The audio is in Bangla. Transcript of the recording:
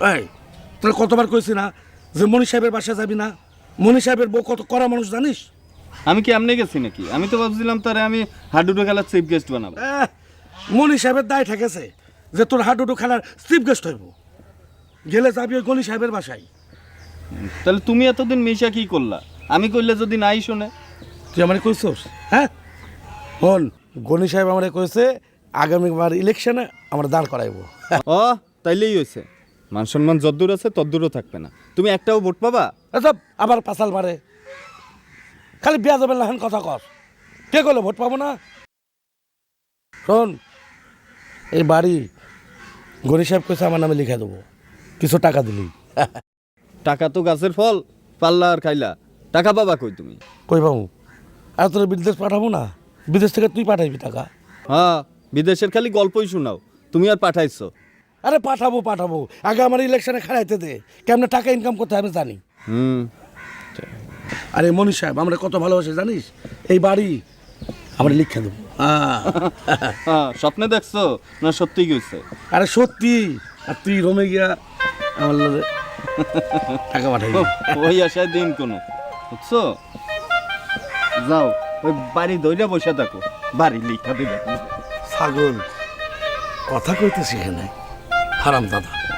এই তোর কতবার কইছি না যে মনি সাহেবের বাসা যাবি না? মনি সাহেবের বউ কত করা মানুষ জানিস? আমি কি এমনি গেছি নাকি? আমি তো ভাবছিলাম তারে আমি হাডুডু খেলার চিফ গেস্ট বানাবো। আহ, মনি সাহেবের দায় ঠেকেছে যে তোর হাডুডু খেলার চিফ গেস্ট হইব। গেলে যাবি ওই গনি সাহেবের বাসায়। তাহলে তুমি এতদিন মিশা কি করলা? আমি করলে যদি নাই শোনে। তুই আমার কইছস? হ্যাঁ? হন গনি সাহেব আমার কইছে আগামীবার ইলেকশনে আমরা দাঁড় করাইবো। ও তাইলেই হয়েছে মান সম্মান যদ্দূর আছে তদ্দূরও থাকবে না। তুমি একটাও ভোট পাবা? এসব আবার পাসাল মারে। খালি বিয়া যাবেন না কথা কর। কে করল ভোট পাবো না? শোন এই বাড়ি গনি সাহেব কইছে আমার নামে লিখে দেবো। কিছু টাকা দিলি। টাকা তো গাছের ফল পাল্লা আর খাইলা। টাকা পাবা কই তুমি? কই পাবো? আর তোর বিদেশ পাঠাবো না? বিদেশ থেকে তুই পাঠাইবি টাকা। হ্যাঁ বিদেশের খালি গল্পই শোনাও। তুমি আর পাঠাইছো। আরে পাঠাবো পাঠাবো। আগে আমার ইলেকশনে খেলাইতে দে। কেমনে টাকা ইনকাম করতে হয় আমি জানি। হুম। আরে মনীষ সাহেব আমরা কত ভালোবাসি জানিস? এই বাড়ি আমরা লিখে দেবো। হ্যাঁ। স্বপ্নে দেখছ? না সত্যি গেছে? আরে সত্যি। আর তুই রমে গিয়া আমার লগে টাকা পাঠাইবি ওই আশায় দিন কোনো। বুঝছ? যাও ওই বাড়ি ধইরা বসে থাকো। বাড়ি লিখা দিবে। ছাগল কথা কইতে শিখে নাই 사람 다다.